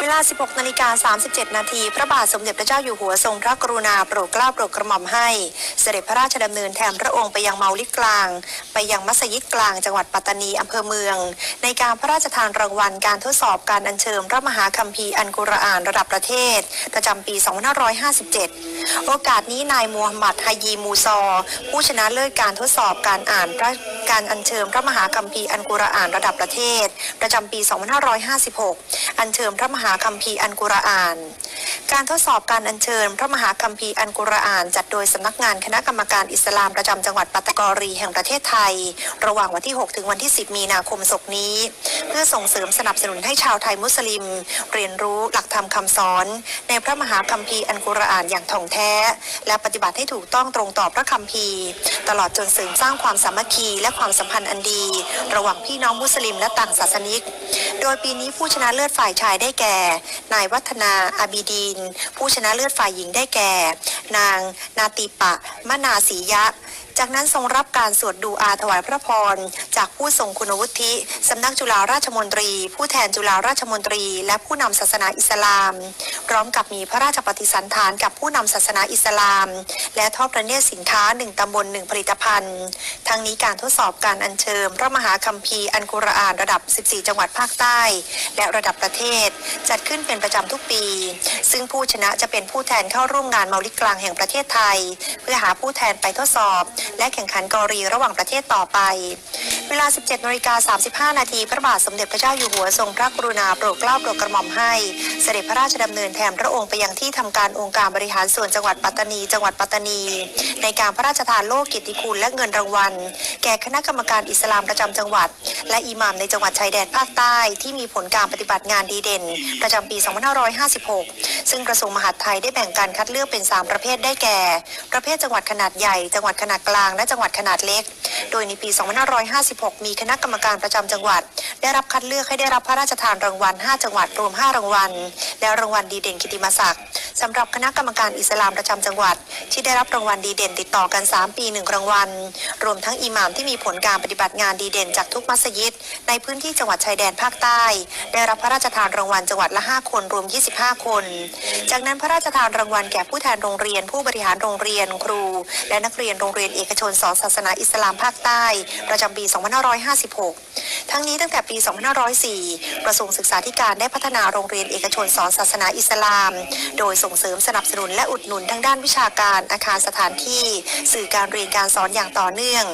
เวลา 16 นาฬิกา 37 นาที พระบาทสมเด็จพระเจ้าอยู่หัวทรงพระกรุณาโปรดเกล้าโปรดกระหม่อมให้ เสด็จพระราชดำเนินแทนพระองค์ไปยังเมาลิกลาง ไปยังมัสยิดกลางจังหวัดปัตตานีอำเภอเมือง ในการพระราชทานรางวัลการทดสอบการอัญเชิญพระมหาคัมภีร์อันกุรอานระดับประเทศ ประจำปี 2557 โอกาสนี้นายมูฮัมหมัดฮายีมูซอ ผู้ชนะเลิศการทดสอบการอ่านพระ การอัญเชิญพระมหาคัมภีร์อันกุรอานระดับประเทศ ประจำปี 2556 อัญเชิญพระมหาคัมภีร์อันกุรอาน การทดสอบการอัญเชิญพระมหาคัมภีร์อันกุรอาน จัดโดยสำนักงานคณะกรรมการอิสลามประจำจังหวัดปัตตากรี แห่งประเทศไทย ระหว่างวันที่ 6 ถึงวันที่ 10 มีนาคมศกนี้ เพื่อส่งเสริมสนับสนุนให้ชาวไทยมุสลิม เรียนรู้หลักธรรมคำสอน ในพระมหาคัมภีร์อันกุรอานอย่างถ่องแท้ และปฏิบัติให้ถูกต้องตรงต่อพระคัมภีร์ ตลอดจนเสริมสร้างความสามัคคีและความสัมพันธ์อันดี ระหว่างพี่น้องมุสลิมและต่างศาสนิก โดยปีนี้ผู้ชนะเลิศฝ่ายชายได้แก่ นายวัฒนาอาบีดีน ผู้ชนะเลิศฝ่ายหญิงได้แก่ นางนาติปะมนาศียะ จากนั้นทรงรับการสวดดูอาถวายพระพร จากผู้ทรงคุณวุฒิ สำนักจุฬาราชมนตรี ผู้แทนจุฬาราชมนตรี และผู้นำศาสนาอิสลาม พร้อมกับมีพระราชปฏิสันถานกับผู้นำศาสนาอิสลาม และทอดพระเนตรสินค้าหนึ่งตำบลหนึ่งผลิตภัณฑ์ ทั้งนี้การทดสอบการอัญเชิญพระมหาคัมภีร์อันกุรอานระดับ 14 จังหวัดภาคใต้ และระดับประเทศ จัดขึ้นเป็นประจำทุกปี ซึ่งผู้ชนะจะเป็นผู้แทนเข้าร่วมงานเมาลิกกลางแห่งประเทศไทย เพื่อหาผู้แทนไปทดสอบและแข่งขันกอรีระหว่างประเทศต่อไป เวลา 17นาฬิกา35 นาทีพระบาทสมเด็จพระเจ้าอยู่หัวทรงพระกรุณาโปรดเกล้าโปรดกระหม่อมให้ เสด็จพระราชดำเนินแทนพระองค์ไปยังที่ทำการองค์การบริหารส่วนจังหวัดปัตตานี จังหวัดปัตตานี ในการพระราชทานโล่กียรติคุณและเงินรางวัล แก่คณะกรรมการอิสลามประจำจังหวัด และอิหม่ามในจังหวัดชายแดนภาคใต้ที่มีผลการปฏิบัติงานดีเด่น ประจำปี 2556 ซึ่งกระทรวงมหาดไทยได้แบ่งการคัดเลือกเป็น 3 ประเภทได้แก่ ประเภทจังหวัดขนาดใหญ่ จังหวัดขนาดกลางลาง และจังหวัดขนาดเล็ก โดยในปี 2556 มีคณะกรรมการประจำจังหวัด ได้รับคัดเลือกให้ได้รับพระราชทานรางวัล 5 จังหวัดรวม 5 รางวัล และรางวัลดีเด่นกิตติมศักดิ์สำหรับคณะกรรมการอิสลามประจำจังหวัด ที่ได้รับรางวัลดีเด่นติดต่อกัน 3 ปี 1 รางวัล รวมทั้งอิหม่ามที่มีผลการปฏิบัติงานดีเด่นจากทุกมัสยิด ในพื้นที่จังหวัดชายแดนภาคใต้ ได้รับพระราชทานรางวัลจังหวัดละ 5 คนรวม 25 คน จากนั้นพระราชทานรางวัลแก่ผู้แทนโรงเรียน ผู้บริหารโรงเรียนครู และนักเรียนโรงเรียนเอกอกชนสอนศาสนาอิสลามภาคใต้ ประจำปี 2556 ทั้งนี้ตั้งแต่ปี 2504 กระทรวงศึกษาธิการได้พัฒนาโรงเรียนเอกชนสอนศาสนาอิสลาม โดยส่งเสริมสนับสนุนและอุดหนุนทั้งด้านวิชาการอาคารสถานที่ สื่อการเรียนการสอนอย่างต่อเนื่อง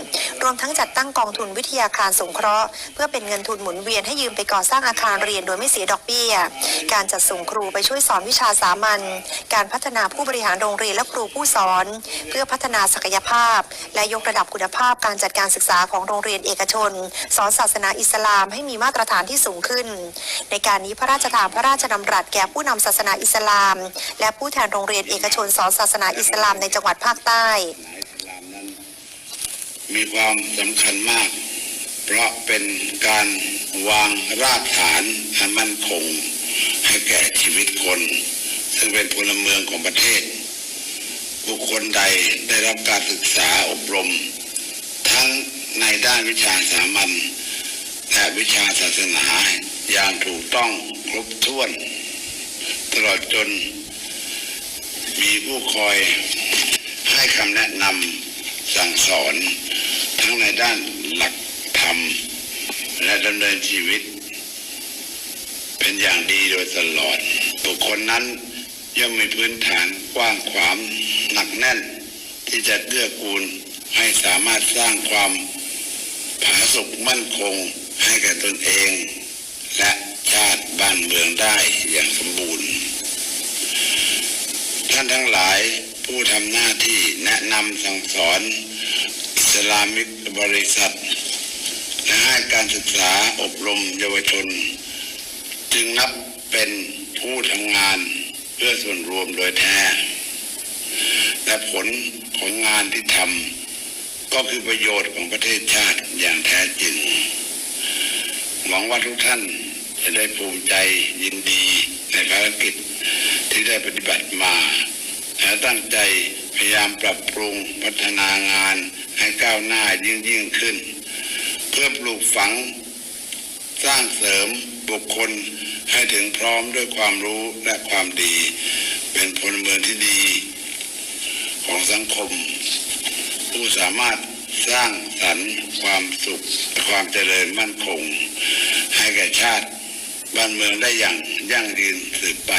รวมทั้งจัดตั้งกองทุนวิทยาคารสงเคราะห์ เพื่อเป็นเงินทุนหมุนเวียนให้ยืมไปก่อสร้างอาคารเรียนโดยไม่เสียดอกเบี้ย การจัดส่งครูไปช่วยสอนวิชาสามัญ การพัฒนาผู้บริหารโรงเรียนและครูผู้สอน เพื่อพัฒนาศักยภาพ และยกระดับคุณภาพการจัดการศึกษาของโรงเรียนเอกชน สอนศาสนาอิสลามให้มีมาตรฐานที่สูงขึ้น ในการนี้พระราชทานพระราชดำรัสแก่ผู้นำศาสนาอิสลาม และผู้แทนโรงเรียนเอกชนสอนศาสนาอิสลามในจังหวัดภาคใต้ มีความสำคัญมาก เพราะเป็นการวางรากฐานอันมั่นคง ให้แก่ชีวิตคน ซึ่งเป็นพลเมืองของประเทศ บุคคลใดได้รับการศึกษาอบรม ทั้งในด้านวิชาสามัญและวิชาศาสนาอย่างถูกต้องครบถ้วน ตลอดจน มีผู้คอยให้คำแนะนำสั่งสอน ทั้งในด้านหลักธรรม และดำเนินชีวิต เป็นอย่างดีโดยตลอด บุคคลนั้นย่อมมีพื้นฐานกว้างขวางหนักแน่น ที่จะเกื้อกูลให้สามารถสร้างความผาสุกมั่นคงให้แก่ตนเอง และชาติบ้านเมืองได้อย่างสมบูรณ์ ท่านทั้งหลายผู้ทำหน้าที่แนะนำสั่งสอน สลามิกบริษัทและให้การศึกษาอบรมเยาวชน จึงนับเป็นผู้ทำงานเพื่อส่วนรวมโดยแท้ และผลของงานที่ทำก็คือประโยชน์ของประเทศชาติอย่างแท้จริง หวังว่าทุกท่านจะได้ภูมิใจยินดีในภารกิจที่ได้ปฏิบัติมาและตั้งใจพยายามปรับปรุงพัฒนางาน ให้ก้าวหน้ายิ่งยิ่งขึ้น เพื่อปลูกฝัง สร้างเสริมบุคคลให้ถึงพร้อมด้วยความรู้และความดี เป็นพลเมืองที่ดี ของสังคม ผู้สามารถสร้างสรรค์ความสุขความเจริญมั่นคง ให้แก่ชาติบ้านเมืองได้อย่างยั่งยืนสืบไป